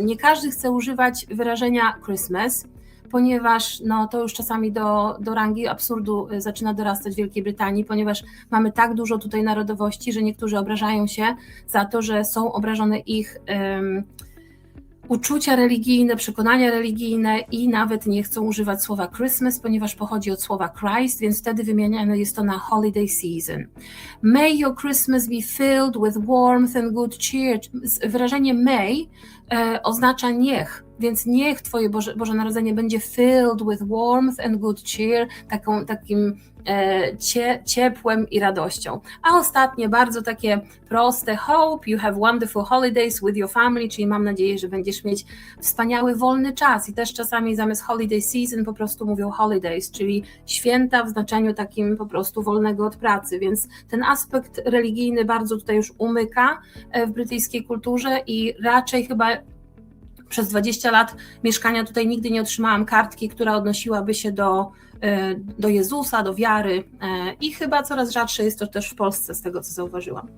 Nie każdy chce używać wyrażenia Christmas, ponieważ no, to już czasami do, do rangi absurdu y, zaczyna dorastać w Wielkiej Brytanii, ponieważ mamy tak dużo tutaj narodowości, że niektórzy obrażają się za to, że są obrażone ich uczucia religijne, przekonania religijne i nawet nie chcą używać słowa Christmas, ponieważ pochodzi od słowa Christ, więc wtedy wymieniane jest to na holiday season. May your Christmas be filled with warmth and good cheer. Wyrażenie may e, oznacza niech, więc niech Twoje Boże, Boże Narodzenie będzie filled with warmth and good cheer, taką, takim e, cie, ciepłem i radością. A ostatnie, bardzo takie proste, hope you have wonderful holidays with your family, czyli mam nadzieję, że będziesz mieć wspaniały wolny czas i też czasami zamiast holiday season po prostu mówią holidays, czyli święta w znaczeniu takim po prostu wolnego od pracy, więc ten aspekt religijny bardzo tutaj już umyka e, w brytyjskiej kulturze i raczej chyba przez 20 lat mieszkania tutaj nigdy nie otrzymałam kartki, która odnosiłaby się do, e, do Jezusa, do wiary e, i chyba coraz rzadsze jest to też w Polsce, z tego co zauważyłam.